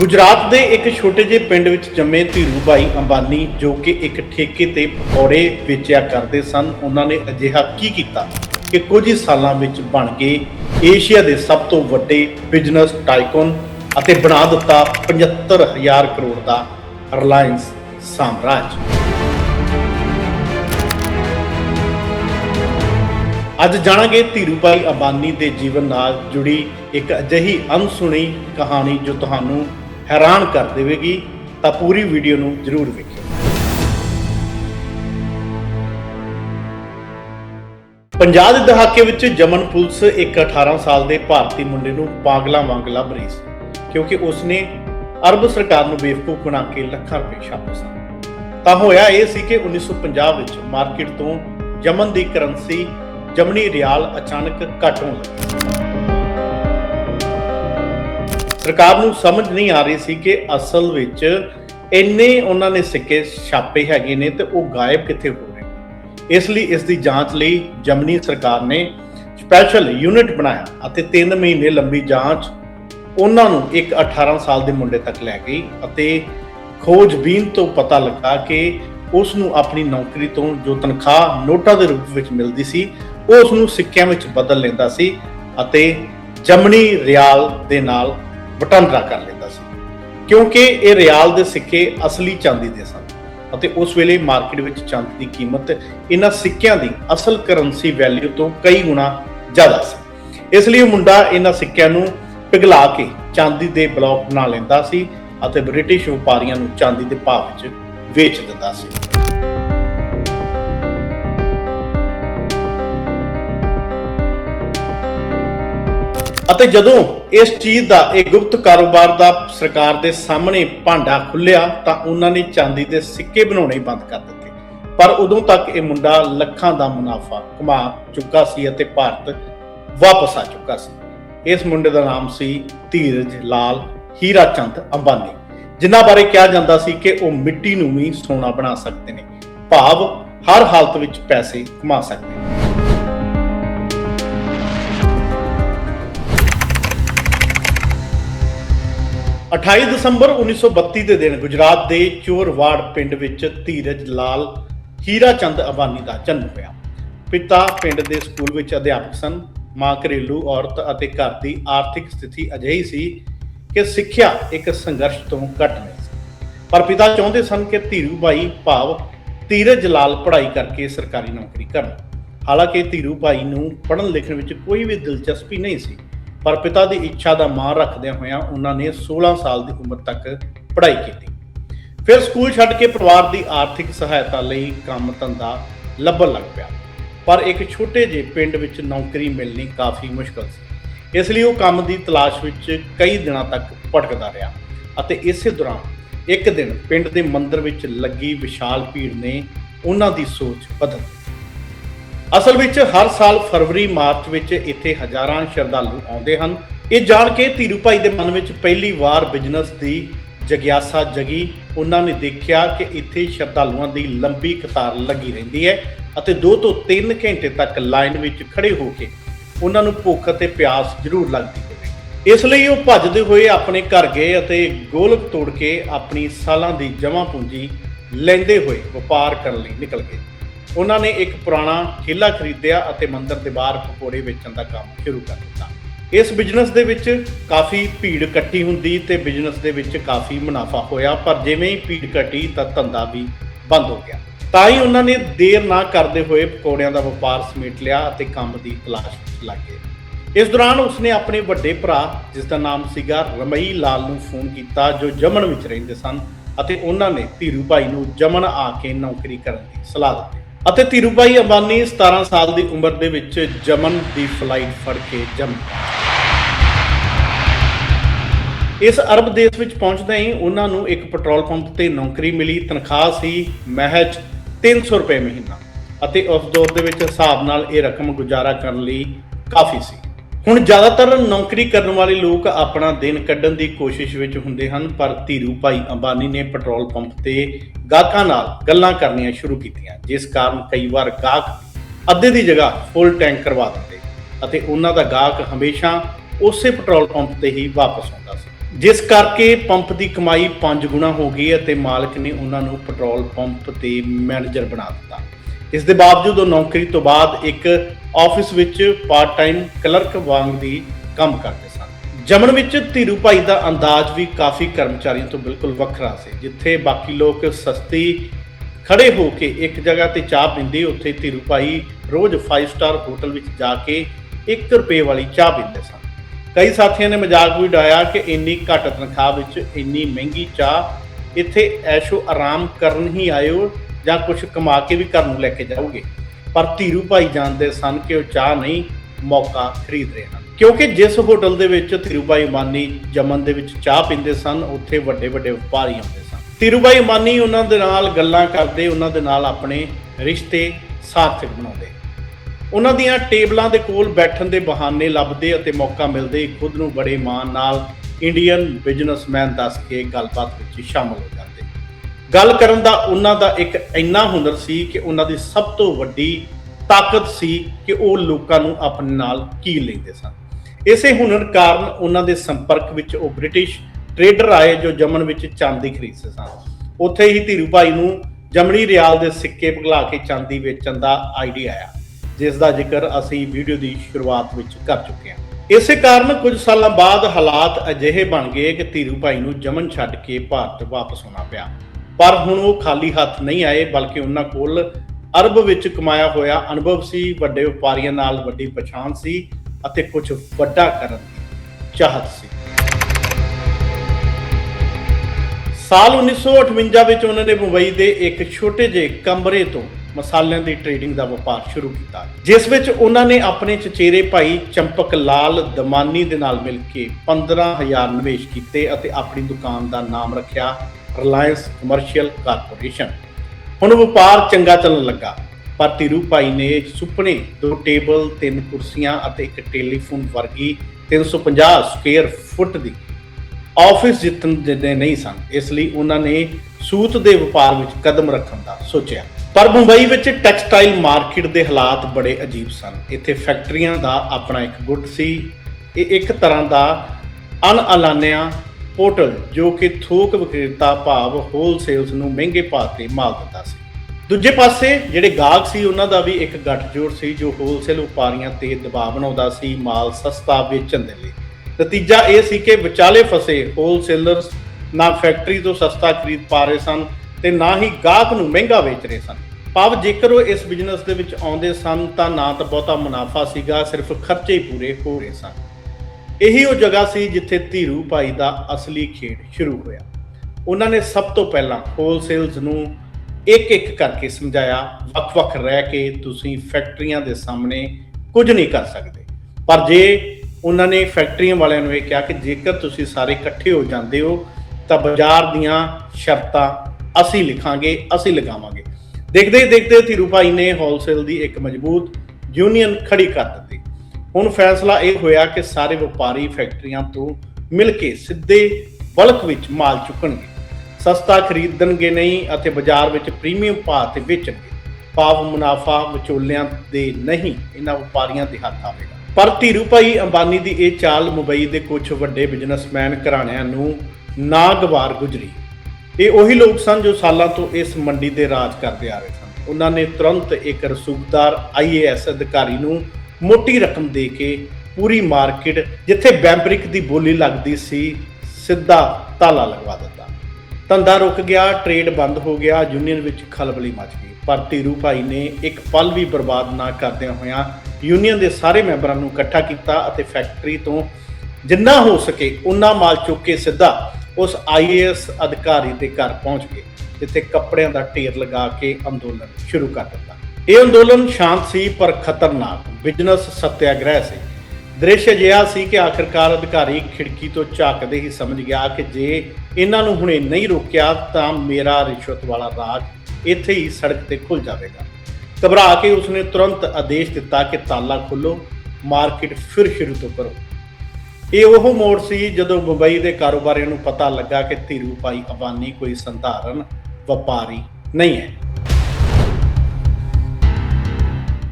ਗੁਜਰਾਤ ਦੇ ਇੱਕ ਛੋਟੇ ਜਿਹੇ ਪਿੰਡ ਵਿੱਚ ਜੰਮੇ ਧੀਰੂ ਭਾਈ ਅੰਬਾਨੀ ਜੋ ਕਿ ਇੱਕ ਠੇਕੇ ਤੇ ਪਕੌੜੇ ਵੇਚਿਆ ਕਰਦੇ ਸਨ, ਉਹਨਾਂ ਨੇ ਅਜਿਹਾ ਕੀ ਕੀਤਾ ਕਿ ਕੁਝ ਹੀ ਸਾਲਾਂ ਵਿੱਚ ਬਣ ਕੇ ਏਸ਼ੀਆ ਦੇ ਸਭ ਤੋਂ ਵੱਡੇ ਬਿਜ਼ਨਸ ਟਾਈਕਨ ਅਤੇ ਬਣਾ ਦਿੱਤਾ 75000 ਕਰੋੜ ਦਾ ਰਿਲਾਇੰਸ ਸਾਮਰਾਜ। ਅੱਜ ਜਾਣਾਂਗੇ ਧੀਰੂਭਾਈ ਅੰਬਾਨੀ ਦੇ ਜੀਵਨ ਨਾਲ ਜੁੜੀ ਇੱਕ ਅਜਿਹੀ ਅਣਸੁਣੀ ਕਹਾਣੀ ਜੋ ਤੁਹਾਨੂੰ ਹੈਰਾਨ ਕਰ ਦੇਵੇਗੀ, ਤਾਂ ਪੂਰੀ ਵੀਡੀਓ ਨੂੰ ਜ਼ਰੂਰ ਵੇਖਿਓ। ਪੰਜਾਬ ਦੇ ਦਹਾਕੇ ਵਿੱਚ ਜਮਨ ਪੁਲਿਸ ਇੱਕ 18 ਸਾਲ ਦੇ ਭਾਰਤੀ ਮੁੰਡੇ ਨੂੰ ਪਾਗਲਾਂ ਵਾਂਗ ਲੱਭ ਰਹੀ ਸੀ, ਕਿਉਂਕਿ ਉਸਨੇ ਅਰਬ ਸਰਕਾਰ ਨੂੰ ਬੇਵਕੂਫ ਬਣਾ ਕੇ ਲੱਖਾਂ ਰੁਪਏ ਛਾਪੇ ਸਨ। ਤਾਂ ਹੋਇਆ ਇਹ ਸੀ ਕਿ 1950 ਵਿੱਚ ਮਾਰਕੀਟ ਤੋਂ ਜਮਨ ਦੀ ਕਰੰਸੀ ਜਮਨੀ ਰਿਆਲ ਅਚਾਨਕ ਘਟ ਹੋਣ ਲੱਗੀ। ਸਰਕਾਰ ਨੂੰ ਸਮਝ ਨਹੀਂ ਆ ਰਹੀ ਸੀ ਕਿ ਅਸਲ ਵਿੱਚ ਇੰਨੇ ਉਹਨਾਂ ਨੇ ਸਿੱਕੇ ਛਾਪੇ ਹੈਗੇ ਨੇ ਤੇ ਉਹ ਗਾਇਬ ਕਿੱਥੇ ਹੋ ਰਹੇ ਨੇ। ਇਸ ਲਈ ਇਸ ਦੀ ਜਾਂਚ ਲਈ ਜਮਨੀ ਸਰਕਾਰ ਨੇ ਸਪੈਸ਼ਲ ਯੂਨਿਟ ਬਣਾਇਆ ਅਤੇ 3 ਮਹੀਨੇ ਲੰਬੀ ਜਾਂਚ ਉਹਨਾਂ ਨੂੰ ਇੱਕ 18 ਸਾਲ ਦੇ ਮੁੰਡੇ ਤੱਕ ਲੈ ਗਈ ਅਤੇ ਖੋਜਬੀਨ ਤੋਂ ਪਤਾ ਲੱਗਾ ਕਿ ਉਸ ਨੂੰ ਆਪਣੀ ਨੌਕਰੀ ਤੋਂ ਜੋ ਤਨਖਾਹ ਨੋਟਾਂ ਦੇ ਰੂਪ ਵਿੱਚ ਮਿਲਦੀ ਸੀ ਉਹ ਉਸ ਨੂੰ ਸਿੱਕਿਆਂ ਵਿੱਚ ਬਦਲ ਲੈਂਦਾ ਸੀ ਅਤੇ ਜਮਨੀ ਰਿਆਲ ਦੇ ਨਾਲ ਵਟਾਂਦਰਾ ਕਰ ਲੈਂਦਾ ਸੀ। ਕਿਉਂਕਿ ਇਹ ਰਿਆਲ ਦੇ ਸਿੱਕੇ ਅਸਲੀ ਚਾਂਦੀ ਦੇ ਸਨ ਅਤੇ ਉਸ ਵੇਲੇ ਮਾਰਕੀਟ ਵਿੱਚ ਚਾਂਦੀ ਦੀ ਕੀਮਤ ਇਹਨਾਂ ਸਿੱਕਿਆਂ ਦੀ ਅਸਲ ਕਰੰਸੀ ਵੈਲਿਊ ਤੋਂ ਕਈ ਗੁਣਾ ਜ਼ਿਆਦਾ ਸੀ। ਇਸ ਲਈ ਮੁੰਡਾ ਇਹਨਾਂ ਸਿੱਕਿਆਂ ਨੂੰ ਪਿਘਲਾ ਕੇ ਚਾਂਦੀ ਦੇ ਬਲੌਕ ਬਣਾ ਲੈਂਦਾ ਸੀ ਅਤੇ ਬ੍ਰਿਟਿਸ਼ ਵਪਾਰੀਆਂ ਨੂੰ ਚਾਂਦੀ ਦੇ ਭਾਅ ਵਿੱਚ ਵੇਚ ਦਿੰਦਾ ਸੀ। ਅਤੇ ਜਦੋਂ ਇਸ ਚੀਜ਼ ਦਾ, ਇਹ ਗੁਪਤ ਕਾਰੋਬਾਰ ਦਾ ਸਰਕਾਰ ਦੇ ਸਾਹਮਣੇ ਭਾਂਡਾ ਖੁੱਲਿਆ ਤਾਂ ਉਹਨਾਂ ਨੇ ਚਾਂਦੀ ਦੇ ਸਿੱਕੇ ਬਣਾਉਣੇ ਬੰਦ ਕਰ ਦਿੱਤੇ। ਪਰ ਉਦੋਂ ਤੱਕ ਇਹ ਮੁੰਡਾ ਲੱਖਾਂ ਦਾ ਮੁਨਾਫਾ ਕਮਾ ਚੁੱਕਾ ਸੀ ਅਤੇ ਭਾਰਤ ਵਾਪਸ ਆ ਚੁੱਕਾ ਸੀ। ਇਸ ਮੁੰਡੇ ਦਾ ਨਾਮ ਸੀ ਧੀਰਜ ਲਾਲ ਹੀਰਾ ਚੰਦ ਅੰਬਾਨੀ, ਜਿਨ੍ਹਾਂ ਬਾਰੇ ਕਿਹਾ ਜਾਂਦਾ ਸੀ ਕਿ ਉਹ ਮਿੱਟੀ ਨੂੰ ਵੀ ਸੋਨਾ ਬਣਾ ਸਕਦੇ ਨੇ, ਭਾਵ ਹਰ ਹਾਲਤ ਵਿੱਚ ਪੈਸੇ ਕਮਾ ਸਕਦੇ ਨੇ। 28 ਦਸੰਬਰ 1932 ਦੇ ਦਿਨ ਗੁਜਰਾਤ ਦੇ ਚੋਰਵਾੜ ਪਿੰਡ ਵਿੱਚ ਧੀਰਜ ਲਾਲ ਹੀਰਾ ਚੰਦ ਅੰਬਾਨੀ ਦਾ ਜਨਮ ਹੋਇਆ। ਪਿਤਾ ਪਿੰਡ ਦੇ ਸਕੂਲ ਵਿੱਚ ਅਧਿਆਪਕ ਸਨ। ਮਾਂ ਘਰੇਲੂ ਔਰਤ ਅਤੇ ਘਰ ਦੀ ਆਰਥਿਕ ਸਥਿਤੀ ਅਜਿਹੀ ਸੀ ਕਿ ਸਿੱਖਿਆ ਇੱਕ ਸੰਘਰਸ਼ ਤੋਂ ਘੱਟ ਨਹੀਂ ਸੀ। ਪਰ ਪਿਤਾ ਚਾਹੁੰਦੇ ਸਨ ਕਿ ਧੀਰੂ ਭਾਈ ਭਾਵ ਧੀਰਜ ਲਾਲ ਪੜ੍ਹਾਈ ਕਰਕੇ ਸਰਕਾਰੀ ਨੌਕਰੀ ਕਰਨ। ਹਾਲਾਂਕਿ ਧੀਰੂ ਭਾਈ ਨੂੰ ਪੜ੍ਹਨ ਲਿਖਣ ਵਿੱਚ ਕੋਈ ਵੀ ਦਿਲਚਸਪੀ ਨਹੀਂ ਸੀ। ਪਰ ਪਿਤਾ ਦੀ ਇੱਛਾ ਦਾ ਮਾਣ ਰੱਖਦਿਆਂ ਹੋਇਆਂ ਉਹਨਾਂ ਨੇ 16 ਸਾਲ ਦੀ ਉਮਰ ਤੱਕ ਪੜ੍ਹਾਈ ਕੀਤੀ। ਫਿਰ ਸਕੂਲ ਛੱਡ ਕੇ ਪਰਿਵਾਰ ਦੀ ਆਰਥਿਕ ਸਹਾਇਤਾ ਲਈ ਕੰਮ ਧੰਦਾ ਲੱਭਣ ਲੱਗ ਪਿਆ। ਪਰ ਇੱਕ ਛੋਟੇ ਜਿਹੇ ਪਿੰਡ ਵਿੱਚ ਨੌਕਰੀ ਮਿਲਣੀ ਕਾਫੀ ਮੁਸ਼ਕਲ ਸੀ। ਇਸ ਲਈ ਉਹ ਕੰਮ ਦੀ ਤਲਾਸ਼ ਵਿੱਚ ਕਈ ਦਿਨਾਂ ਤੱਕ ਭਟਕਦਾ ਰਿਹਾ ਅਤੇ ਇਸੇ ਦੌਰਾਨ ਇੱਕ ਦਿਨ ਪਿੰਡ ਦੇ ਮੰਦਿਰ ਵਿੱਚ ਲੱਗੀ ਵਿਸ਼ਾਲ ਭੀੜ ਨੇ ਉਹਨਾਂ ਦੀ ਸੋਚ ਬਦਲ ਦਿੱਤੀ। ਅਸਲ ਵਿੱਚ ਹਰ ਸਾਲ ਫਰਵਰੀ, ਮਾਰਚ ਵਿੱਚ ਇੱਥੇ ਹਜ਼ਾਰਾਂ ਸ਼ਰਧਾਲੂ ਆਉਂਦੇ ਹਨ। ਇਹ ਜਾਣ ਕੇ ਧੀਰੂ ਭਾਈ ਦੇ ਮਨ ਵਿੱਚ ਪਹਿਲੀ ਵਾਰ ਬਿਜ਼ਨਸ ਦੀ ਜਗਿਆਸਾ ਜਗੀ। ਉਹਨਾਂ ਨੇ ਦੇਖਿਆ ਕਿ ਇੱਥੇ ਸ਼ਰਧਾਲੂਆਂ ਦੀ ਲੰਬੀ ਕਤਾਰ ਲੱਗੀ ਰਹਿੰਦੀ ਹੈ ਅਤੇ 2 ਤੋਂ 3 ਘੰਟੇ ਤੱਕ ਲਾਈਨ ਵਿੱਚ ਖੜੇ ਹੋ ਕੇ ਉਹਨਾਂ ਨੂੰ ਭੁੱਖ ਅਤੇ ਪਿਆਸ ਜ਼ਰੂਰ ਲੱਗਦੀ ਹੈ। ਇਸ ਲਈ ਉਹ ਭੱਜਦੇ ਹੋਏ ਆਪਣੇ ਘਰ ਗਏ ਅਤੇ ਗੋਲਕ ਤੋੜ ਕੇ ਆਪਣੀ ਸਾਲਾਂ ਦੀ ਜਮ੍ਹਾਂ ਪੂੰਜੀ ਲੈਂਦੇ ਹੋਏ ਵਪਾਰ ਕਰਨ ਲਈ ਨਿਕਲ ਗਏ। ਉਹਨਾਂ ਨੇ ਇੱਕ ਪੁਰਾਣਾ ਠੇਲਾ ਖਰੀਦਿਆ ਅਤੇ ਮੰਦਿਰ ਦੇ ਬਾਹਰ ਪਕੌੜੇ ਵੇਚਣ ਦਾ ਕੰਮ ਸ਼ੁਰੂ ਕਰ ਦਿੱਤਾ। ਇਸ ਬਿਜ਼ਨਸ ਦੇ ਵਿੱਚ ਕਾਫੀ ਭੀੜ ਇਕੱਠੀ ਹੁੰਦੀ ਤੇ ਬਿਜ਼ਨਸ ਦੇ ਵਿੱਚ ਕਾਫੀ ਮੁਨਾਫਾ ਹੋਇਆ, ਪਰ ਜਿਵੇਂ ਹੀ ਭੀੜ ਘਟੀ ਤਾਂ ਧੰਦਾ ਵੀ ਬੰਦ ਹੋ ਗਿਆ। ਤਾਂ ਹੀ ਉਹਨਾਂ ਨੇ ਦੇਰ ਨਾ ਕਰਦੇ ਹੋਏ ਪਕੌੜਿਆਂ ਦਾ ਵਪਾਰ ਸਮੇਟ ਲਿਆ ਅਤੇ ਕੰਮ ਦੀ ਤਲਾਸ਼ ਵਿੱਚ ਲੱਗ ਗਏ। ਇਸ ਦੌਰਾਨ ਉਸਨੇ ਆਪਣੇ ਵੱਡੇ ਭਰਾ, ਜਿਸ ਦਾ ਨਾਮ ਸੀਗਾ ਰਮਈ ਲਾਲ ਨੂੰ ਫੋਨ ਕੀਤਾ, ਜੋ ਜਮਨ ਵਿੱਚ ਰਹਿੰਦੇ ਸਨ ਅਤੇ ਉਹਨਾਂ ਨੇ ਧੀਰੂ ਭਾਈ ਨੂੰ ਜਮਨ ਆ ਕੇ ਨੌਕਰੀ ਕਰਨ ਦੀ ਸਲਾਹ ਦਿੱਤੀ। ਅਤੇ ਧੀਰੂਭਾਈ ਅੰਬਾਨੀ 17 ਸਾਲ ਦੀ ਉਮਰ ਦੇ ਵਿੱਚ ਜਮਨ ਦੀ ਫਲਾਈਟ ਫੜ ਕੇ ਜੰਮ ਇਸ ਅਰਬ ਦੇਸ਼ ਵਿੱਚ ਪਹੁੰਚਦੇ ਹੀ ਉਹਨਾਂ ਨੂੰ ਇੱਕ ਪੈਟਰੋਲ ਪੰਪ ਤੇ ਨੌਕਰੀ ਮਿਲੀ। ਤਨਖਾਹ ਸੀ ਮਹਿਜ 300 ਰੁਪਏ ਮਹੀਨਾ ਅਤੇ ਉਸ ਦੌਰ ਦੇ ਵਿੱਚ ਹਿਸਾਬ ਨਾਲ ਇਹ ਰਕਮ ਗੁਜ਼ਾਰਾ ਕਰਨ ਲਈ ਕਾਫੀ ਸੀ। ਹੁਣ ਜ਼ਿਆਦਾਤਰ ਨੌਕਰੀ ਕਰਨ ਵਾਲੇ ਲੋਕ ਆਪਣਾ ਦਿਨ ਕੱਢਣ ਦੀ ਕੋਸ਼ਿਸ਼ ਵਿੱਚ ਹੁੰਦੇ ਹਨ, ਪਰ ਧੀਰੂ ਭਾਈ ਅੰਬਾਨੀ ਨੇ ਪੈਟਰੋਲ ਪੰਪ ਤੇ ਗਾਹਕਾਂ ਨਾਲ ਗੱਲਾਂ ਕਰਨੀਆਂ ਸ਼ੁਰੂ ਕੀਤੀਆਂ, ਜਿਸ ਕਾਰਨ ਕਈ ਵਾਰ ਗਾਹਕ ਅੱਧੇ ਦੀ ਜਗ੍ਹਾ ਫੁੱਲ ਟੈਂਕ ਕਰਵਾ ਦਿੰਦੇ ਅਤੇ ਉਹਨਾਂ ਦਾ ਗਾਹਕ ਹਮੇਸ਼ਾ ਉਸੇ ਪੈਟਰੋਲ ਪੰਪ ਤੇ ਹੀ ਵਾਪਸ ਆਉਂਦਾ ਸੀ। ਜਿਸ ਕਰਕੇ ਪੰਪ ਦੀ ਕਮਾਈ 5 ਗੁਣਾ ਹੋ ਗਈ ਅਤੇ ਮਾਲਕ ਨੇ ਉਹਨਾਂ ਨੂੰ ਪੈਟਰੋਲ ਪੰਪ ਤੇ ਮੈਨੇਜਰ ਬਣਾ ਦਿੱਤਾ। ਇਸ ਦੇ ਬਾਵਜੂਦ ਉਹ ਨੌਕਰੀ ਤੋਂ ਬਾਅਦ ਇੱਕ ਆਫਿਸ ਵਿੱਚ ਪਾਰਟ ਟਾਈਮ ਕਲਰਕ ਵਾਂਗ ਦੀ ਕੰਮ ਕਰਦੇ ਸਨ। ਜਮਨ ਵਿੱਚ ਧੀਰੂ ਭਾਈ ਦਾ ਅੰਦਾਜ਼ ਵੀ ਕਾਫੀ ਕਰਮਚਾਰੀਆਂ ਤੋਂ ਬਿਲਕੁਲ ਵੱਖਰਾ ਸੀ, ਜਿੱਥੇ ਬਾਕੀ ਲੋਕ ਸਸਤੀ ਖੜੇ ਹੋ ਕੇ ਇੱਕ ਜਗ੍ਹਾ ਤੇ ਚਾਹ ਪੀਂਦੇ, ਉੱਥੇ ਧੀਰੂ ਭਾਈ ਰੋਜ਼ 5 ਸਟਾਰ ਹੋਟਲ ਵਿੱਚ ਜਾ ਕੇ 1 ਰੁਪਏ ਵਾਲੀ ਚਾਹ ਪੀਂਦੇ ਸਨ। ਕਈ ਸਾਥੀਆਂ ਨੇ ਮਜ਼ਾਕ ਵੀ ਉਡਾਇਆ ਕਿ ਇੰਨੀ ਘੱਟ ਤਨਖਾਹ ਵਿੱਚ ਇੰਨੀ ਮਹਿੰਗੀ ਚਾਹ ਇੱਥੇ ਐਸ਼ੋ ਆਰਾਮ ਕਰਨ ਹੀ ਆਇਓ ਜਾਂ ਕੁਝ ਕਮਾ ਕੇ ਵੀ ਘਰ ਨੂੰ ਲੈ ਕੇ ਜਾਓਗੇ, ਪਰ ਧੀਰੂ ਭਾਈ ਜਾਣਦੇ ਸਨ ਕਿ ਉਹ ਚਾਹ ਨਹੀਂ, ਮੌਕਾ ਖਰੀਦ ਰਹੇ ਹਨ। ਕਿਉਂਕਿ ਜਿਸ ਹੋਟਲ ਦੇ ਵਿੱਚ ਧੀਰੂ ਭਾਈ ਅੰਬਾਨੀ ਜਮਨ ਦੇ ਵਿੱਚ ਚਾਹ ਪੀਂਦੇ ਸਨ, ਉੱਥੇ ਵੱਡੇ ਵੱਡੇ ਵਪਾਰੀ ਆਉਂਦੇ ਸਨ। ਧੀਰੂ ਭਾਈ ਅੰਬਾਨੀ ਉਹਨਾਂ ਦੇ ਨਾਲ ਗੱਲਾਂ ਕਰਦੇ, ਉਹਨਾਂ ਦੇ ਨਾਲ ਆਪਣੇ ਰਿਸ਼ਤੇ ਸਾਰਥਕ ਬਣਾਉਂਦੇ। ਉਹਨਾਂ ਦੀਆਂ ਟੇਬਲਾਂ ਦੇ ਕੋਲ ਬੈਠਣ ਦੇ ਬਹਾਨੇ ਲੱਭਦੇ ਅਤੇ ਮੌਕਾ ਮਿਲਦੇ ਖੁਦ ਨੂੰ ਬੜੇ ਮਾਣ ਨਾਲ ਇੰਡੀਅਨ ਬਿਜ਼ਨਸਮੈਨ ਦੱਸ ਕੇ ਗੱਲਬਾਤ ਵਿੱਚ ਸ਼ਾਮਲ ਹੋ ਜਾਂਦੇ। ਗੱਲ ਕਰਨ ਦਾ ਉਹਨਾਂ ਦਾ ਇੱਕ ਇੰਨਾ ਹੁਨਰ ਸੀ ਕਿ ਉਹਨਾਂ ਦੀ ਸਭ ਤੋਂ ਵੱਡੀ ਤਾਕਤ ਸੀ ਕਿ ਉਹ ਲੋਕਾਂ ਨੂੰ ਆਪਣੇ ਨਾਲ ਕੀ ਲੈਂਦੇ ਸਨ। ਇਸੇ ਹੁਨਰ ਕਾਰਨ ਉਹਨਾਂ ਦੇ ਸੰਪਰਕ ਵਿੱਚ ਉਹ ਬ੍ਰਿਟਿਸ਼ ਟ੍ਰੇਡਰ ਆਏ ਜੋ ਜਮਨ ਵਿੱਚ ਚਾਂਦੀ ਖਰੀਦਦੇ ਸਨ। ਉੱਥੇ ਹੀ ਧੀਰੂ ਭਾਈ ਨੂੰ ਜਮਣੀ ਰਿਆਲ ਦੇ ਸਿੱਕੇ ਪਿਘਲਾ ਕੇ ਚਾਂਦੀ ਵੇਚਣ ਦਾ ਆਈਡੀਆ ਆਇਆ, ਜਿਸ ਦਾ ਜ਼ਿਕਰ ਅਸੀਂ ਵੀਡੀਓ ਦੀ ਸ਼ੁਰੂਆਤ ਵਿੱਚ ਕਰ ਚੁੱਕੇ ਹਾਂ। ਇਸੇ ਕਾਰਨ ਕੁਝ ਸਾਲਾਂ ਬਾਅਦ ਹਾਲਾਤ ਅਜਿਹੇ ਬਣ ਗਏ ਕਿ ਧੀਰੂ ਭਾਈ ਨੂੰ ਜਮਨ ਛੱਡ ਕੇ ਭਾਰਤ ਵਾਪਸ ਆਉਣਾ ਪਿਆ। ਪਰ ਹੁਣ ਉਹ ਖਾਲੀ ਹੱਥ ਨਹੀਂ ਆਏ, ਬਲਕਿ ਉਹਨਾਂ ਕੋਲ ਅਰਬ ਵਿੱਚ ਕਮਾਇਆ ਹੋਇਆ ਅਨੁਭਵ ਸੀ, ਵੱਡੇ ਵਪਾਰੀਆਂ ਨਾਲ ਵੱਡੀ ਪਛਾਣ ਸੀ ਅਤੇ ਕੁਝ ਵੱਡਾ ਕਰਨ ਦੀ ਚਾਹਤ ਸੀ। ਸਾਲ 1958 ਵਿੱਚ ਉਹਨਾਂ ਨੇ ਮੁੰਬਈ ਦੇ ਇੱਕ ਛੋਟੇ ਜਿਹੇ ਕਮਰੇ ਤੋਂ ਮਸਾਲਿਆਂ ਦੀ ਟ੍ਰੇਡਿੰਗ ਦਾ ਵਪਾਰ ਸ਼ੁਰੂ ਕੀਤਾ, ਜਿਸ ਵਿੱਚ ਉਹਨਾਂ ਨੇ ਆਪਣੇ ਚਚੇਰੇ ਭਾਈ ਚੰਪਕ ਲਾਲ ਦਮਾਨੀ ਦੇ ਨਾਲ ਮਿਲ ਕੇ 15000 ਨਿਵੇਸ਼ ਕੀਤੇ ਅਤੇ ਆਪਣੀ ਦੁਕਾਨ ਦਾ ਨਾਮ ਰੱਖਿਆ ਰਿਲਾਇੰਸ ਕਮਰਸ਼ੀਅਲ ਕਾਰਪੋਰੇਸ਼ਨ ਹੁਣ ਵਪਾਰ ਚੰਗਾ ਚੱਲਣ ਲੱਗਾ। ਪਰ ਧੀਰੂ ਭਾਈ ਨੇ ਸੁਪਨੇ, ਦੋ ਟੇਬਲ, ਤਿੰਨ ਕੁਰਸੀਆਂ ਅਤੇ ਇੱਕ ਟੈਲੀਫੋਨ ਵਰਗੀ 350 ਸਕੁਅਰ ਫੁੱਟ ਦੀ ਆਫਿਸ ਜਿੱਤਣ ਦੇ ਨਹੀਂ ਸਨ। ਇਸ ਲਈ ਉਹਨਾਂ ਨੇ ਸੂਤ ਦੇ ਵਪਾਰ ਵਿੱਚ ਕਦਮ ਰੱਖਣ ਦਾ ਸੋਚਿਆ। ਪਰ ਮੁੰਬਈ ਵਿੱਚ ਟੈਕਸਟਾਈਲ ਮਾਰਕੀਟ ਦੇ ਹਾਲਾਤ ਬੜੇ ਅਜੀਬ ਸਨ। ਇੱਥੇ ਫੈਕਟਰੀਆਂ ਦਾ ਆਪਣਾ ਇੱਕ ਗੁੱਟ ਸੀ। ਇਹ ਇੱਕ ਤਰ੍ਹਾਂ ਦਾ ਅਣਅਲਾਨਿਆ ਪੋਰਟਲ ਜੋ ਕਿ ਥੋਕ ਵਿਕਰੇਤਾ ਭਾਵ ਹੋਲਸੇਲਸ ਨੂੰ ਮਹਿੰਗੇ ਭਾਅ ਤੇ ਮਾਲ ਦਿੰਦਾ ਸੀ। ਦੂਜੇ ਪਾਸੇ ਜਿਹੜੇ ਗਾਹਕ ਸੀ, ਉਹਨਾਂ ਦਾ ਵੀ ਇੱਕ ਗੱਠਜੋੜ ਸੀ, ਜੋ ਹੋਲਸੇਲ ਵਪਾਰੀਆਂ ਤੇ ਦਬਾਅ ਬਣਾਉਂਦਾ ਸੀ, ਮਾਲ ਸਸਤਾ ਵੇਚਣ ਦੇ ਲਈ। ਨਤੀਜਾ ਇਹ ਸੀ ਕਿ ਵਿਚਾਲੇ ਫਸੇ ਹੋਲਸੇਲਰਸ ਨਾ ਫੈਕਟਰੀ ਤੋਂ ਸਸਤਾ ਖਰੀਦ ਪਾ ਰਹੇ ਸਨ ਤੇ ਨਾ ਹੀ ਗਾਹਕ ਨੂੰ ਮਹਿੰਗਾ ਵੇਚ ਰਹੇ ਸਨ। ਭਾਵ ਜੇਕਰ ਉਹ ਇਸ ਬਿਜ਼ਨਸ ਦੇ ਵਿੱਚ ਆਉਂਦੇ ਸਨ, ਤਾਂ ਨਾ ਤਾਂ ਬਹੁਤਾ ਮੁਨਾਫਾ ਸੀਗਾ, ਸਿਰਫ ਖਰਚੇ ਹੀ ਪੂਰੇ ਹੋ ਰਹੇ ਸਨ। ਇਹੀ ਉਹ ਜਗ੍ਹਾ ਸੀ ਜਿੱਥੇ ਧੀਰੂ ਭਾਈ ਦਾ ਅਸਲੀ ਖੇਡ ਸ਼ੁਰੂ ਹੋਇਆ। ਉਹਨਾਂ ਨੇ ਸਭ ਤੋਂ ਪਹਿਲਾਂ ਹੋਲਸੇਲਸ ਨੂੰ ਇੱਕ ਇੱਕ ਕਰਕੇ ਸਮਝਾਇਆ, ਵੱਖ-ਵੱਖ ਰਹਿ ਕੇ ਤੁਸੀਂ ਫੈਕਟਰੀਆਂ ਦੇ ਸਾਹਮਣੇ ਕੁਝ ਨਹੀਂ ਕਰ ਸਕਦੇ। ਪਰ ਜੇ ਉਹਨਾਂ ਨੇ ਫੈਕਟਰੀਆਂ ਵਾਲਿਆਂ ਨੂੰ ਇਹ ਕਿਹਾ ਕਿ ਜੇਕਰ ਤੁਸੀਂ ਸਾਰੇ ਇਕੱਠੇ ਹੋ ਜਾਂਦੇ ਹੋ, ਤਾਂ ਬਾਜ਼ਾਰ ਦੀਆਂ ਸ਼ਰਤਾਂ ਅਸੀਂ ਲਿਖਾਂਗੇ, ਅਸੀਂ ਲਗਾਵਾਂਗੇ। ਦੇਖਦੇ ਹੀ ਦੇਖਦੇ ਧੀਰੂ ਭਾਈ ਨੇ ਹੋਲਸੇਲ ਦੀ ਇੱਕ ਮਜ਼ਬੂਤ ਯੂਨੀਅਨ ਖੜੀ ਕਰ ਦਿੱਤੀ। ਹੁਣ ਫੈਸਲਾ ਇਹ ਹੋਇਆ ਕਿ ਸਾਰੇ ਵਪਾਰੀ ਫੈਕਟਰੀਆਂ ਤੋਂ ਮਿਲ ਕੇ ਸਿੱਧੇ ਬਲਕ ਵਿੱਚ ਮਾਲ ਚੁੱਕਣਗੇ। ਸਸਤਾ ਖਰੀਦਣਗੇ ਨਹੀਂ ਅਤੇ ਬਾਜ਼ਾਰ ਵਿੱਚ ਪ੍ਰੀਮੀਅਮ ਭਾਅ ਤੇ ਵੇਚਣਗੇ। ਭਾਵ ਮੁਨਾਫਾ ਵਿਚੋਲਿਆਂ ਦੇ ਨਹੀਂ, ਇਹਨਾਂ ਵਪਾਰੀਆਂ ਦੇ ਹੱਥ ਆਵੇਗਾ। ਪਰ ਧੀਰੂ ਭਾਈ ਅੰਬਾਨੀ ਦੀ ਇਹ ਚਾਲ ਮੁੰਬਈ ਦੇ ਕੁਝ ਵੱਡੇ ਬਿਜ਼ਨਸਮੈਨ ਘਰਾਣਿਆਂ ਨੂੰ ਨਾਗਵਾਰ ਗੁਜ਼ਰੀ। ਇਹ ਉਹੀ ਲੋਕ ਸਨ ਜੋ ਸਾਲਾਂ ਤੋਂ ਇਸ ਮੰਡੀ ਦੇ ਰਾਜ ਕਰਦੇ ਆ ਰਹੇ ਸਨ। ਉਹਨਾਂ ਨੇ ਤੁਰੰਤ ਇੱਕ ਰਸੂਖਦਾਰ ਆਈਏਐਸ ਅਧਿਕਾਰੀ ਨੂੰ ਮੋਟੀ ਰਕਮ ਦੇ ਕੇ ਪੂਰੀ ਮਾਰਕੀਟ ਜਿੱਥੇ ਬੈਂਬਰਿਕ ਦੀ ਬੋਲੀ ਲੱਗਦੀ ਸੀ, ਸਿੱਧਾ ਤਾਲਾ ਲਗਵਾ ਦਿੱਤਾ। ਧੰਦਾ ਰੁਕ ਗਿਆ, ਟ੍ਰੇਡ ਬੰਦ ਹੋ ਗਿਆ, ਯੂਨੀਅਨ ਵਿੱਚ ਖਲਬਲੀ ਮਚ ਗਈ। ਪਰ ਧੀਰੂ ਭਾਈ ਨੇ ਇੱਕ ਪਲ ਵੀ ਬਰਬਾਦ ਨਾ ਕਰਦਿਆਂ ਹੋਇਆਂ ਯੂਨੀਅਨ ਦੇ ਸਾਰੇ ਮੈਂਬਰਾਂ ਨੂੰ ਇਕੱਠਾ ਕੀਤਾ ਅਤੇ ਫੈਕਟਰੀ ਤੋਂ ਜਿੰਨਾ ਹੋ ਸਕੇ ਉਨਾ ਮਾਲ ਚੁੱਕ ਕੇ ਸਿੱਧਾ ਉਸ ਆਈਏਐਸ ਅਧਿਕਾਰੀ ਦੇ ਘਰ ਪਹੁੰਚ ਗਏ, ਜਿੱਥੇ ਕੱਪੜਿਆਂ ਦਾ ਢੇਰ ਲਗਾ ਕੇ ਅੰਦੋਲਨ ਸ਼ੁਰੂ ਕਰ ਦਿੱਤਾ। ਇਹ ਅੰਦੋਲਨ ਸ਼ਾਂਤ ਸੀ, ਪਰ ਖਤਰਨਾਕ। ਬਿਜ਼ਨਸ ਸਤਿਆਗ੍ਰਹਿ ਸੀ। ਦ੍ਰਿਸ਼ ਅਜਿਹਾ ਸੀ ਕਿ ਆਖਰਕਾਰ ਅਧਿਕਾਰੀ ਖਿੜਕੀ ਤੋਂ ਝਾਕਦੇ ਹੀ ਸਮਝ ਗਿਆ ਕਿ ਜੇ ਇਹਨਾਂ ਨੂੰ ਹੁਣੇ ਨਹੀਂ ਰੋਕਿਆ, ਤਾਂ ਮੇਰਾ ਰਿਸ਼ਵਤ ਵਾਲਾ ਰਾਜ ਇੱਥੇ ਹੀ ਸੜਕ ਤੇ ਖੁੱਲ ਜਾਵੇਗਾ। ਘਬਰਾ ਕੇ ਉਸਨੇ ਤੁਰੰਤ ਆਦੇਸ਼ ਦਿੱਤਾ ਕਿ ਤਾਲਾ ਖੋਲੋ ਮਾਰਕੀਟ ਫਿਰ ਸ਼ੁਰੂ ਤੋਂ ਕਰੋ ਇਹ ਉਹ ਮੋੜ ਸੀ ਜਦੋਂ ਮੁੰਬਈ ਦੇ ਕਾਰੋਬਾਰੀਆਂ ਨੂੰ ਪਤਾ ਲੱਗਾ ਕਿ ਧੀਰੂ ਭਾਈ ਅਬਾਨੀ ਕੋਈ ਸੰਧਾਰਨ ਵਪਾਰੀ ਨਹੀਂ ਹੈ।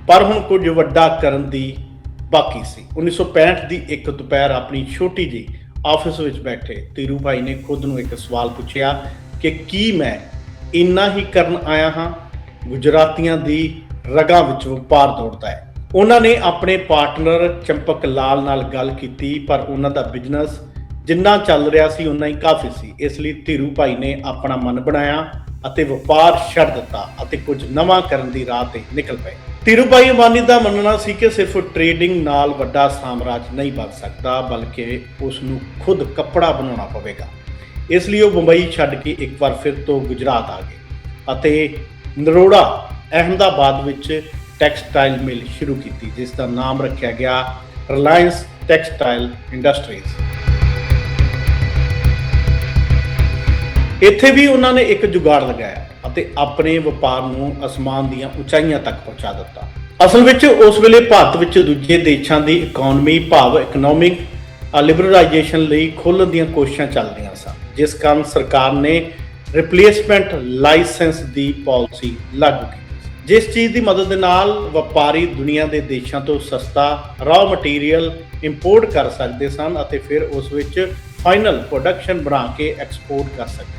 ਪਰ ਹੁਣ ਕੁਝ ਵੱਡਾ ਕਰਨ ਦੀ ਬਾਕੀ ਸੀ। 1965 ਦੀ ਇੱਕ ਦੁਪਹਿਰ ਆਪਣੀ ਛੋਟੀ ਜਿਹੀ ਆਫਿਸ ਵਿੱਚ ਬੈਠੇ ਧੀਰੂ ਭਾਈ ਨੇ ਖੁਦ ਨੂੰ ਇੱਕ ਸਵਾਲ ਪੁੱਛਿਆ ਕਿ ਕੀ ਮੈਂ ਇੰਨਾ ਹੀ ਕਰਨ ਆਇਆ ਹਾਂ? ਗੁਜਰਾਤੀਆਂ ਦੀ ਰਗਾਂ ਵਿੱਚ ਵਪਾਰ ਦੌੜਦਾ ਹੈ। ਉਹਨਾਂ ਨੇ ਆਪਣੇ ਪਾਰਟਨਰ ਚੰਪਕ ਲਾਲ ਨਾਲ ਗੱਲ ਕੀਤੀ, ਪਰ ਉਹਨਾਂ ਦਾ ਬਿਜ਼ਨਸ ਜਿੰਨਾ ਚੱਲ ਰਿਹਾ ਸੀ ਉਨਾ ਹੀ ਕਾਫੀ ਸੀ। ਇਸ ਲਈ ਧੀਰੂ ਭਾਈ ਨੇ ਆਪਣਾ ਮਨ ਬਣਾਇਆ ਅਤੇ ਵਪਾਰ ਛੱਡ ਦਿੱਤਾ ਅਤੇ ਕੁਝ ਨਵਾਂ ਕਰਨ ਦੀ ਰਾਹ ਤੇ ਨਿਕਲ ਪਏ। ਧੀਰੂਭਾਈ ਅੰਬਾਨੀ ਦਾ ਮੰਨਣਾ ਸੀ ਕਿ ਸਿਰਫ ਟ੍ਰੇਡਿੰਗ ਨਾਲ ਵੱਡਾ ਸਾਮਰਾਜ ਨਹੀਂ ਬਣ ਸਕਦਾ, ਬਲਕਿ ਉਸ ਨੂੰ ਖੁਦ ਕੱਪੜਾ ਬਣਾਉਣਾ ਪਵੇਗਾ। ਇਸ ਲਈ ਉਹ ਮੁੰਬਈ ਛੱਡ ਕੇ ਇੱਕ ਵਾਰ ਫਿਰ ਤੋਂ ਗੁਜਰਾਤ ਆ ਗਏ ਅਤੇ ਨਰੋੜਾ, ਅਹਿਮਦਾਬਾਦ ਵਿੱਚ ਟੈਕਸਟਾਈਲ ਮਿਲ ਸ਼ੁਰੂ ਕੀਤੀ, ਜਿਸ ਦਾ ਨਾਮ ਰੱਖਿਆ ਗਿਆ ਰਿਲਾਇੰਸ ਟੈਕਸਟਾਈਲ ਇੰਡਸਟਰੀਜ਼ ਇੱਥੇ ਵੀ ਉਹਨਾਂ ਨੇ ਇੱਕ ਜੁਗਾੜ ਲਗਾਇਆ। ਅਤੇ ਆਪਣੇ ਵਪਾਰ ਨੂੰ ਅਸਮਾਨ ਦੀਆਂ ਉਚਾਈਆਂ ਤੱਕ ਪਹੁੰਚਾ ਦਿੱਤਾ। ਅਸਲ ਵਿੱਚ ਉਸ ਵੇਲੇ ਭਾਰਤ ਵਿੱਚ ਦੂਜੇ ਦੇਸ਼ਾਂ ਦੀ ਇਕਨੋਮੀ ਭਾਵ ਇਕਨੋਮਿਕ ਲਿਬਰਲਾਈਜੇਸ਼ਨ ਲਈ ਖੋਲ੍ਹਣ ਦੀਆਂ ਕੋਸ਼ਿਸ਼ਾਂ ਚੱਲ ਰਹੀਆਂ ਸਨ, ਜਿਸ ਕਾਰਨ ਸਰਕਾਰ ਨੇ ਰਿਪਲੇਸਮੈਂਟ ਲਾਇਸੈਂਸ ਦੀ ਪਾਲਿਸੀ ਲਾਗੂ ਕੀਤੀ ਜਿਸ ਚੀਜ਼ ਦੀ ਮਦਦ ਦੇ ਨਾਲ ਵਪਾਰੀ ਦੁਨੀਆ ਦੇ ਦੇਸ਼ਾਂ ਤੋਂ ਸਸਤਾ ਰਾਅ ਮਟੀਰੀਅਲ ਇੰਪੋਰਟ ਕਰ ਸਕਦੇ ਸਨ ਅਤੇ ਫਿਰ ਉਸ ਵਿੱਚ ਫਾਈਨਲ ਪ੍ਰੋਡਕਸ਼ਨ ਬਣਾ ਕੇ ਐਕਸਪੋਰਟ ਕਰ ਸਕਦੇ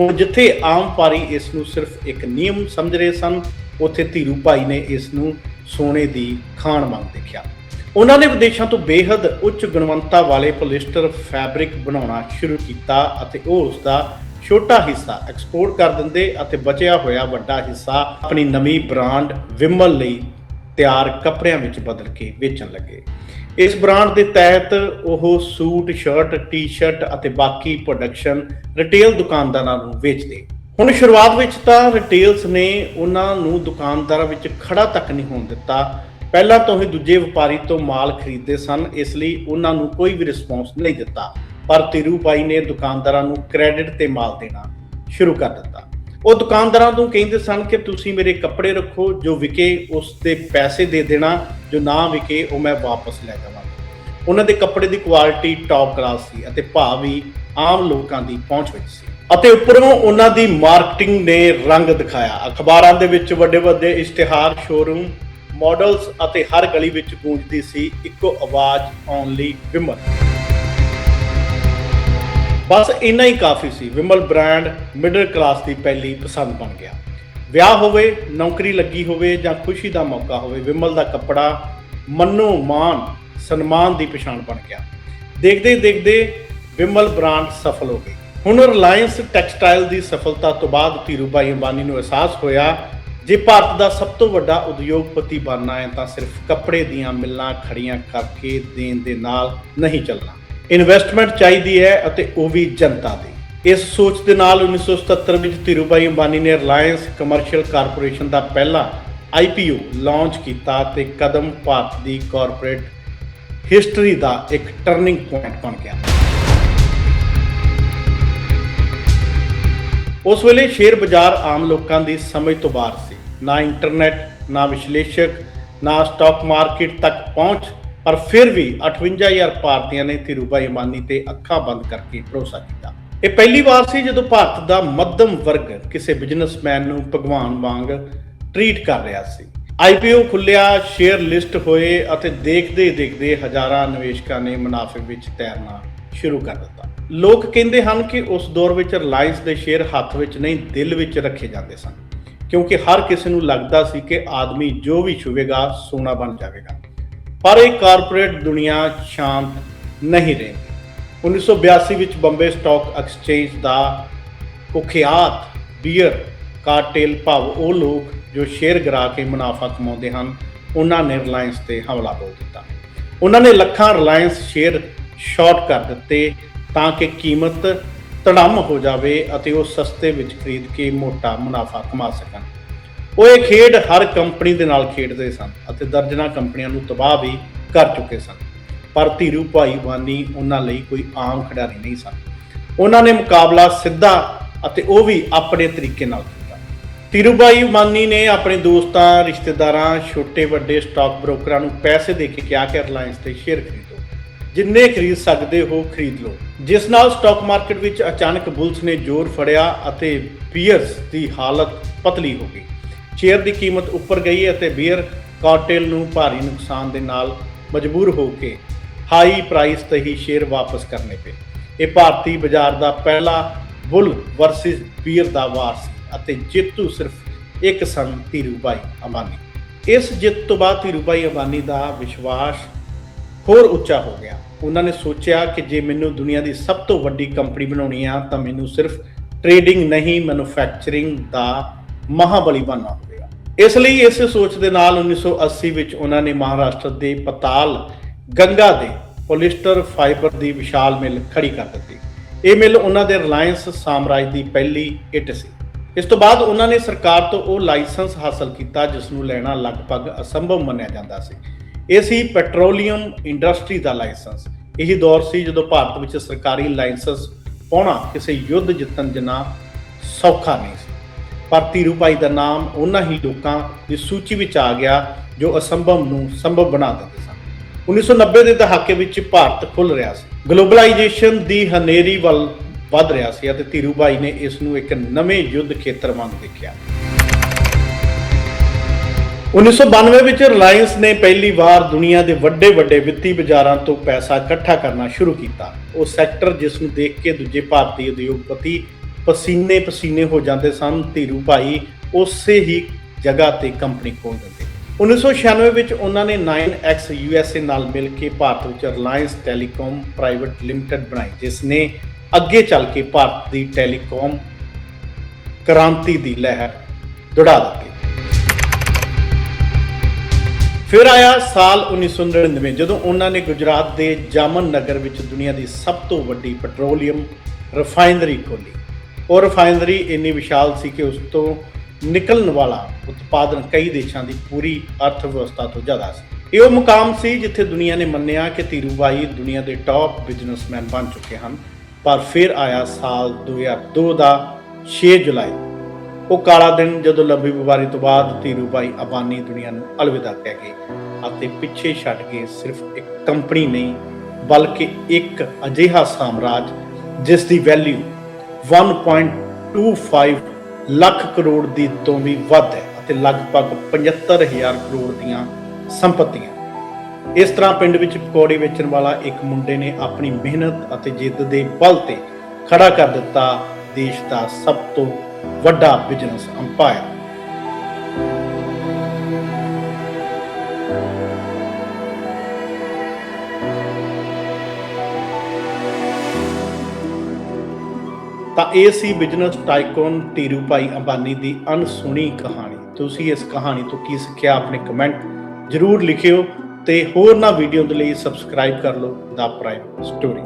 ਹੁਣ ਜਿੱਥੇ ਆਮ ਪਾਰੀ ਇਸ ਨੂੰ ਸਿਰਫ ਇੱਕ ਨਿਯਮ ਸਮਝ ਰਹੇ ਸਨ, ਉੱਥੇ ਧੀਰੂ ਭਾਈ ਨੇ ਇਸ ਨੂੰ ਸੋਨੇ ਦੀ ਖਾਣ ਵਾਂਗ ਦੇਖਿਆ। ਉਹਨਾਂ ਨੇ ਵਿਦੇਸ਼ਾਂ ਤੋਂ ਬੇਹੱਦ ਉੱਚ ਗੁਣਵੰਤਾ ਵਾਲੇ ਪੋਲਿਸਟਰ ਫੈਬਰਿਕ ਬਣਾਉਣਾ ਸ਼ੁਰੂ ਕੀਤਾ ਅਤੇ ਉਹ ਉਸ ਦਾ ਛੋਟਾ ਹਿੱਸਾ ਐਕਸਪੋਰਟ ਕਰ ਦਿੰਦੇ ਅਤੇ ਬਚਿਆ ਹੋਇਆ ਵੱਡਾ ਹਿੱਸਾ ਆਪਣੀ ਨਵੀਂ ਬ੍ਰਾਂਡ ਵਿਮਲ ਲਈ ਤਿਆਰ ਕੱਪੜਿਆਂ ਵਿੱਚ ਬਦਲ ਕੇ ਵੇਚਣ ਲੱਗੇ। ਇਸ ਬ੍ਰਾਂਡ ਦੇ ਤਹਿਤ ਉਹ ਸੂਟ, ਸ਼ਰਟ, ਟੀ-ਸ਼ਰਟ ਅਤੇ ਬਾਕੀ ਪ੍ਰੋਡਕਸ਼ਨ ਰਿਟੇਲ ਦੁਕਾਨਦਾਰਾਂ ਨੂੰ ਵੇਚਦੇ। ਹੁਣ ਸ਼ੁਰੂਆਤ ਵਿੱਚ ਤਾਂ ਰਿਟੇਲਸ ਨੇ ਉਹਨਾਂ ਨੂੰ ਦੁਕਾਨਦਾਰਾਂ ਵਿੱਚ ਖੜਾ ਤੱਕ ਨਹੀਂ ਹੋਣ ਦਿੱਤਾ। ਪਹਿਲਾਂ ਤੋਂ ਹੀ ਦੂਜੇ ਵਪਾਰੀ ਤੋਂ ਮਾਲ ਖਰੀਦਦੇ ਸਨ, ਇਸ ਲਈ ਉਹਨਾਂ ਨੂੰ ਕੋਈ ਵੀ ਰਿਸਪੌਂਸ ਨਹੀਂ ਦਿੱਤਾ। ਪਰ ਤਿਰੂਪਾਈ ਨੇ ਦੁਕਾਨਦਾਰਾਂ ਨੂੰ ਕ੍ਰੈਡਿਟ ਤੇ ਮਾਲ ਦੇਣਾ ਸ਼ੁਰੂ ਕਰ ਦਿੱਤਾ। ਉਹ ਦੁਕਾਨਦਾਰਾਂ ਨੂੰ ਕਹਿੰਦੇ ਸਨ ਕਿ ਤੁਸੀਂ ਮੇਰੇ ਕੱਪੜੇ ਰੱਖੋ, ਜੋ ਵਿਕੇ ਉਸ ਦੇ ਪੈਸੇ ਦੇ ਦੇਣਾ, ਜੋ ਨਾ ਵਿਕੇ ਉਹ ਮੈਂ ਵਾਪਸ ਲੈ ਜਾਵਾਂ ਉਹਨਾਂ ਦੇ ਕੱਪੜੇ ਦੀ ਕੁਆਲਿਟੀ ਟੌਪ ਕਲਾਸ ਸੀ ਅਤੇ ਭਾਅ ਵੀ ਆਮ ਲੋਕਾਂ ਦੀ ਪਹੁੰਚ ਵਿੱਚ ਸੀ। ਅਤੇ ਉੱਪਰੋਂ ਉਹਨਾਂ ਦੀ ਮਾਰਕੀਟਿੰਗ ਨੇ ਰੰਗ ਦਿਖਾਇਆ। ਅਖਬਾਰਾਂ ਦੇ ਵਿੱਚ ਵੱਡੇ ਵੱਡੇ ਇਸ਼ਤਿਹਾਰ ਸ਼ੋਰੂਮ ਮਾਡਲਸ ਅਤੇ ਹਰ ਗਲੀ ਵਿੱਚ ਗੂੰਜਦੀ ਸੀ, ਇੱਕੋ ਆਵਾਜ਼ ਓਨਲੀ ਵਿਮਲ। ਬਸ ਇੰਨਾ ਹੀ ਕਾਫੀ ਸੀ। ਵਿਮਲ ਬ੍ਰਾਂਡ ਮਿਡਲ ਕਲਾਸ ਦੀ ਪਹਿਲੀ ਪਸੰਦ ਬਣ ਗਿਆ। ਵਿਆਹ ਹੋਵੇ, ਨੌਕਰੀ ਲੱਗੀ ਹੋਵੇ ਜਾਂ ਖੁਸ਼ੀ ਦਾ ਮੌਕਾ ਹੋਵੇ, ਵਿਮਲ ਦਾ ਕੱਪੜਾ ਮੰਨੋ ਮਾਨ ਸਨਮਾਨ ਦੀ ਪਛਾਣ ਬਣ ਗਿਆ। ਦੇਖਦੇ ਦੇਖਦੇ ਵਿਮਲ ਬ੍ਰਾਂਡ ਸਫਲ ਹੋ ਗਈ। ਹੁਣ ਰਿਲਾਇੰਸ ਟੈਕਸਟਾਈਲ ਦੀ ਸਫਲਤਾ ਤੋਂ ਬਾਅਦ ਧੀਰੂਭਾਈ ਅੰਬਾਨੀ ਨੂੰ ਅਹਿਸਾਸ ਹੋਇਆ ਜੇ ਭਾਰਤ ਦਾ ਸਭ ਤੋਂ ਵੱਡਾ ਉਦਯੋਗਪਤੀ ਬਣਨਾ ਹੈ ਤਾਂ ਸਿਰਫ ਕੱਪੜੇ ਦੀਆਂ ਮਿੱਲਾਂ ਖੜੀਆਂ ਕਰਕੇ ਦੇਣ ਦੇ ਨਾਲ ਨਹੀਂ ਚੱਲਣਾ। ਇਨਵੈਸਟਮੈਂਟ ਚਾਹੀਦੀ ਹੈ ਅਤੇ ਉਹ ਵੀ ਜਨਤਾ ਦੀ। ਇਸ ਸੋਚ ਦੇ ਨਾਲ 1977 ਵਿੱਚ ਧੀਰੂਭਾਈ ਅੰਬਾਨੀ ਨੇ ਰਿਲਾਇੰਸ ਕਮਰਸ਼ੀਅਲ ਕਾਰਪੋਰੇਸ਼ਨ ਦਾ ਪਹਿਲਾ IPO ਲਾਂਚ ਕੀਤਾ ਤੇ ਕਦਮ ਭਾਰਤ ਦੀ ਕਾਰਪੋਰੇਟ ਹਿਸਟਰੀ ਦਾ ਇੱਕ ਟਰਨਿੰਗ ਪੁਆਇੰਟ ਬਣ ਗਿਆ। ਉਸ ਵੇਲੇ ਸ਼ੇਅਰ ਬਾਜ਼ਾਰ ਆਮ ਲੋਕਾਂ ਦੀ ਸਮਝ ਤੋਂ ਬਾਹਰ ਸੀ। ਨਾ ਇੰਟਰਨੈਟ ਨਾ ਵਿਸ਼ਲੇਸ਼ਕ, ਨਾ ਸਟਾਕ ਮਾਰਕੀਟ ਤੱਕ ਪਹੁੰਚ ਪਰ ਫਿਰ ਵੀ 58000 ਭਾਰਤੀਆਂ ਨੇ ਧੀਰੂਭਾਈ ਅੰਬਾਨੀ ਤੇ ਅੱਖਾਂ ਬੰਦ ਕਰਕੇ ਭਰੋਸਾ ਕੀਤਾ। ਇਹ ਪਹਿਲੀ ਵਾਰ ਸੀ ਜਦੋਂ ਭਾਰਤ ਦਾ ਮੱਧਮ ਵਰਗ ਕਿਸੇ ਬਿਜ਼ਨਸਮੈਨ ਨੂੰ ਭਗਵਾਨ ਵਾਂਗ ਟਰੀਟ ਕਰ ਰਿਹਾ ਸੀ। ਆਈਪੀਓ ਖੁੱਲਿਆ ਸ਼ੇਅਰ ਲਿਸਟ ਹੋਏ ਅਤੇ ਦੇਖਦੇ ਦੇਖਦੇ ਹਜ਼ਾਰਾਂ ਨਿਵੇਸ਼ਕਾਂ ਨੇ ਮੁਨਾਫੇ ਵਿੱਚ ਤੈਰਨਾ ਸ਼ੁਰੂ ਕਰ ਦਿੱਤਾ। ਲੋਕ ਕਹਿੰਦੇ ਹਨ ਕਿ ਉਸ ਦੌਰ ਵਿੱਚ ਰਿਲਾਇੰਸ ਦੇ ਸ਼ੇਅਰ ਹੱਥ ਵਿੱਚ ਨਹੀਂ, ਦਿਲ ਵਿੱਚ ਰੱਖੇ ਜਾਂਦੇ ਸਨ। ਕਿਉਂਕਿ ਹਰ ਕਿਸੇ ਨੂੰ ਲੱਗਦਾ ਸੀ ਕਿ ਆਦਮੀ ਜੋ ਵੀ ਛੂਵੇਗਾ, ਸੋਨਾ ਬਣ ਜਾਵੇਗਾ। ਪਰ ਇਹ ਕਾਰਪੋਰੇਟ ਦੁਨੀਆ ਸ਼ਾਂਤ ਨਹੀਂ ਰਹਿੰਦੀ। 1982 ਵਿੱਚ ਬੰਬੇ ਸਟਾਕ ਐਕਸਚੇਂਜ ਦਾ ਕੁਖਿਆਤ ਬੀਅਰ, ਕਾਰਟੇਲ ਭਾਵ ਉਹ ਲੋਕ ਜੋ ਸ਼ੇਅਰ ਗਰਾ ਕੇ ਮੁਨਾਫਾ ਕਮਾਉਂਦੇ ਹਨ, ਉਹਨਾਂ ਨੇ ਰਿਲਾਇੰਸ ਤੇ ਹਮਲਾ ਬੋਲ ਦਿੱਤਾ। ਉਹਨਾਂ ਨੇ ਲੱਖਾਂ ਰਿਲਾਇੰਸ ਸ਼ੇਅਰ ਸ਼ਾਰਟ ਕਰ ਦਿੱਤੇ ਤਾਂ ਕਿ ਕੀਮਤ ਤੜਮ ਹੋ ਜਾਵੇ ਅਤੇ ਉਹ ਸਸਤੇ ਵਿੱਚ ਖਰੀਦ ਕੇ ਮੋਟਾ ਮੁਨਾਫਾ ਕਮਾ ਸਕਣ। ਉਹ ਇਹ ਖੇਡ ਹਰ ਕੰਪਨੀ ਦੇ ਨਾਲ ਖੇਡਦੇ ਸਨ ਅਤੇ ਦਰਜਨਾਂ ਕੰਪਨੀਆਂ ਨੂੰ ਤਬਾਹ ਵੀ ਕਰ ਚੁੱਕੇ ਸਨ। ਪਰ ਧੀਰੂ ਭਾਈ ਵਾਨੀ ਉਹਨਾਂ ਲਈ ਕੋਈ ਆਮ ਖਿਡਾਰੀ ਨਹੀਂ ਸਨ। ਉਹਨਾਂ ਨੇ ਮੁਕਾਬਲਾ ਸਿੱਧਾ ਅਤੇ ਉਹ ਵੀ ਆਪਣੇ ਤਰੀਕੇ ਨਾਲ ਕੀਤਾ। ਧੀਰੂ ਭਾਈ ਮਾਨੀ ਨੇ ਆਪਣੇ ਦੋਸਤਾਂ, ਰਿਸ਼ਤੇਦਾਰਾਂ, ਛੋਟੇ ਵੱਡੇ ਸਟਾਕ ਬ੍ਰੋਕਰਾਂ ਨੂੰ ਪੈਸੇ ਦੇ ਕੇ ਕਿਹਾ ਕਿ ਰਿਲਾਇੰਸ ਤੇ ਸ਼ੇਅਰ ਖਰੀਦੋ। ਜਿੰਨੇ ਖਰੀਦ ਸਕਦੇ ਹੋ ਖਰੀਦ ਲਓ। ਜਿਸ ਨਾਲ ਸਟਾਕ ਮਾਰਕੀਟ ਵਿੱਚ ਅਚਾਨਕ ਬੁਲਸ ਨੇ ਜ਼ੋਰ ਫੜਿਆ ਅਤੇ ਪੀਅਰਸ ਦੀ ਹਾਲਤ ਪਤਲੀ ਹੋ ਗਈ। ਸ਼ੇਅਰ ਦੀ ਕੀਮਤ ਉੱਪਰ ਗਈ ਅਤੇ ਬੀਅਰ ਕਾਰਟੇਲ ਨੂੰ ਭਾਰੀ ਨੁਕਸਾਨ ਦੇ ਨਾਲ ਮਜਬੂਰ ਹੋ ਕੇ ਹਾਈ ਪ੍ਰਾਈਸ ਤੇ ਹੀ ਸ਼ੇਅਰ ਵਾਪਸ ਕਰਨੇ ਪਏ। ਇਹ ਭਾਰਤੀ ਬਾਜ਼ਾਰ ਦਾ ਪਹਿਲਾ ਬੁੱਲ ਵਰਸਸ ਬੀਅਰ ਦਾ ਵਾਰ ਸੀ ਅਤੇ ਜੇਤੂ ਸਿਰਫ ਇੱਕ ਸਨ ਧੀਰੂਭਾਈ ਅੰਬਾਨੀ। ਇਸ ਜਿੱਤ ਤੋਂ ਬਾਅਦ ਧੀਰੂਭਾਈ ਅੰਬਾਨੀ ਦਾ ਵਿਸ਼ਵਾਸ ਹੋਰ ਉੱਚਾ ਹੋ ਗਿਆ। ਉਹਨਾਂ ਨੇ ਸੋਚਿਆ ਕਿ ਜੇ ਮੈਨੂੰ ਦੁਨੀਆ ਦੀ ਸਭ ਤੋਂ ਵੱਡੀ ਕੰਪਨੀ ਬਣਾਉਣੀ ਆ ਤਾਂ ਮੈਨੂੰ ਸਿਰਫ ਟ੍ਰੇਡਿੰਗ ਨਹੀਂ ਮੈਨੂਫੈਕਚਰਿੰਗ ਦਾ ਮਹਾਬਲੀ ਬਣਨਾ ਇਸ ਲਈ ਇਸੇ ਸੋਚ ਦੇ ਨਾਲ 1980 ਵਿੱਚ ਉਹਨਾਂ ਨੇ ਮਹਾਰਾਸ਼ਟਰ ਦੇ ਪਤਾਲ, ਗੰਗਾ ਦੇ ਪੋਲਿਸਟਰ ਫਾਈਬਰ ਦੀ ਵਿਸ਼ਾਲ ਮਿੱਲ ਖੜੀ ਕਰ ਦਿੱਤੀ। ਇਹ ਮਿੱਲ ਉਹਨਾਂ ਦੇ ਰਿਲਾਇੰਸ ਸਾਮਰਾਜ ਦੀ ਪਹਿਲੀ ਇੱਟ ਸੀ। ਇਸ ਤੋਂ ਬਾਅਦ ਉਹਨਾਂ ਨੇ ਸਰਕਾਰ ਤੋਂ ਉਹ ਲਾਇਸੈਂਸ ਹਾਸਲ ਕੀਤਾ ਜਿਸ ਨੂੰ ਲੈਣਾ ਲਗਭਗ ਅਸੰਭਵ ਮੰਨਿਆ ਜਾਂਦਾ ਸੀ। ਇਹ ਸੀ ਪੈਟਰੋਲੀਅਮ ਇੰਡਸਟਰੀ ਦਾ ਲਾਇਸੈਂਸ। ਇਹੀ ਦੌਰ ਸੀ ਜਦੋਂ ਭਾਰਤ ਵਿੱਚ ਸਰਕਾਰੀ ਲਾਇਸੈਂਸ ਪਾਉਣਾ ਕਿਸੇ ਯੁੱਧ ਜਿੱਤਣ ਜਿੰਨਾ ਸੌਖਾ ਨਹੀਂ ਸੀ। ਪਰ ਧੀਰੂ ਭਾਈ ਦਾ ਨਾਮ ਉਹਨਾਂ ਹੀ ਲੋਕਾਂ ਦੀ ਸੂਚੀ ਵਿੱਚ ਆ ਗਿਆ ਜੋ ਅਸੰਭਵ ਨੂੰ ਸੰਭਵ ਬਣਾ ਦਿੰਦੇ ਸਨ। 1990 ਦੇ ਦਹਾਕੇ ਵਿੱਚ ਭਾਰਤ ਖੁੱਲ ਰਿਹਾ ਸੀ। ਗਲੋਬਲਾਈਜੇਸ਼ਨ ਦੀ ਹਨੇਰੀ ਵੱਲ ਵੱਧ ਰਿਹਾ ਸੀ ਅਤੇ ਧੀਰੂ ਭਾਈ ਨੇ ਇਸ ਨੂੰ ਇੱਕ ਨਵੇਂ ਯੁੱਧ ਖੇਤਰ ਵਾਂਗ ਦੇਖਿਆ। 1992 ਵਿੱਚ ਰਿਲਾਇੰਸ ਨੇ ਪਹਿਲੀ ਵਾਰ ਦੁਨੀਆ ਦੇ ਵੱਡੇ ਵੱਡੇ ਵਿੱਤੀ ਬਾਜ਼ਾਰਾਂ ਤੋਂ ਪੈਸਾ ਇਕੱਠਾ ਕਰਨਾ ਸ਼ੁਰੂ ਕੀਤਾ। ਉਹ ਸੈਕਟਰ ਜਿਸ ਨੂੰ ਦੇਖ ਕੇ ਦੂਜੇ ਭਾਰਤੀ ਉਦਯੋਗਪਤੀ ਪਸੀਨੇ ਪਸੀਨੇ ਹੋ ਜਾਂਦੇ ਸਨ ਧੀਰੂ ਭਾਈ, ਉਸੇ ਹੀ ਜਗ੍ਹਾ ਤੇ ਕੰਪਨੀ ਖੋਲ ਦਿੰਦੇ। 1996 ਵਿੱਚ ਉਹਨਾਂ ਨੇ 9X USA ਨਾਲ ਮਿਲ ਕੇ ਭਾਰਤ ਵਿੱਚ ਰਿਲਾਇੰਸ ਟੈਲੀਕਾਮ ਪ੍ਰਾਈਵੇਟ ਲਿਮਟਿਡ ਬਣਾਈ, ਜਿਸ ਨੇ ਅੱਗੇ ਚੱਲ ਕੇ ਭਾਰਤ ਦੀ ਟੈਲੀਕਾਮ ਕ੍ਰਾਂਤੀ ਦੀ ਲਹਿਰ ਦੌੜਾ ਦਿੱਤੀ। ਫਿਰ ਆਇਆ ਸਾਲ 1999 ਜਦੋਂ ਉਹਨਾਂ ਨੇ ਗੁਜਰਾਤ ਦੇ ਜਾਮਨ ਨਗਰ ਵਿੱਚ ਦੁਨੀਆ ਦੀ ਸਭ ਤੋਂ ਵੱਡੀ ਪੈਟਰੋਲੀਅਮ ਰਿਫਾਈਨਰੀ ਖੋਲੀ ਉਹ ਰਿਫਾਈਨਰੀ ਇੰਨੀ ਵਿਸ਼ਾਲ ਸੀ ਕਿ ਉਸ ਤੋਂ ਨਿਕਲਣ ਵਾਲਾ ਉਤਪਾਦਨ ਕਈ ਦੇਸ਼ਾਂ ਦੀ ਪੂਰੀ ਅਰਥ ਵਿਵਸਥਾ ਤੋਂ ਜ਼ਿਆਦਾ ਸੀ। ਇਹ ਉਹ ਮੁਕਾਮ ਸੀ ਜਿੱਥੇ ਦੁਨੀਆ ਨੇ ਮੰਨਿਆ ਕਿ ਧੀਰੂਬਾਈ ਦੁਨੀਆ ਦੇ ਟਾਪ ਬਿਜ਼ਨਸਮੈਨ ਬਣ ਚੁੱਕੇ ਹਨ। ਪਰ ਫਿਰ ਆਇਆ ਸਾਲ 2002 ਦਾ 6 ਜੁਲਾਈ। ਉਹ ਕਾਲਾ ਦਿਨ ਜਦੋਂ ਲੰਬੀ ਬਿਮਾਰੀ ਤੋਂ ਬਾਅਦ ਧੀਰੂਬਾਈ ਅਬਾਨੀ ਦੁਨੀਆ ਨੂੰ ਅਲਵਿਦਾ ਕਹਿ ਗਏ ਅਤੇ ਪਿੱਛੇ ਛੱਡ ਕੇ ਸਿਰਫ ਇੱਕ ਕੰਪਨੀ ਨਹੀਂ, ਬਲਕਿ ਇੱਕ ਅਜਿਹਾ ਸਾਮਰਾਜ ਜਿਸ ਦੀ ਵੈਲਿਊ 1.25 ਲੱਖ ਕਰੋੜ ਦੀ ਤੋਂ ਵੀ ਵੱਧ ਹੈ ਅਤੇ ਲਗਭਗ 75000 ਕਰੋੜ ਦੀਆਂ ਸੰਪਤੀਆਂ। ਇਸ ਤਰ੍ਹਾਂ ਪਿੰਡ ਵਿੱਚ ਪਕੌੜੇ ਵੇਚਣ ਵਾਲਾ ਇੱਕ ਮੁੰਡੇ ਨੇ ਆਪਣੀ ਮਿਹਨਤ ਅਤੇ ਜਿੱਦ ਦੇ ਬਲ ਤੇ ਖੜਾ ਕਰ ਦਿੱਤਾ ਦੇਸ਼ ਦਾ ਸਭ ਤੋਂ ਵੱਡਾ ਬਿਜ਼ਨਸ ਅੰਪਾਇਰ ਤਾਂ ਇਹ ਸੀ ਬਿਜ਼ਨਸ ਟਾਈਕਨ ਧੀਰੂਭਾਈ ਅੰਬਾਨੀ ਦੀ ਅਣਸੁਣੀ ਕਹਾਣੀ। ਤੁਸੀਂ ਇਸ ਕਹਾਣੀ ਤੋਂ ਕੀ ਸਿੱਖਿਆ ਆਪਣੇ ਕਮੈਂਟ ਜ਼ਰੂਰ ਲਿਖਿਓ ਤੇ ਹੋਰ ਨਾ ਵੀਡੀਓ ਦੇ ਲਈ ਸਬਸਕ੍ਰਾਈਬ ਕਰ ਲਓ ਦਾ ਪ੍ਰਾਈਮ ਸਟੋਰੀ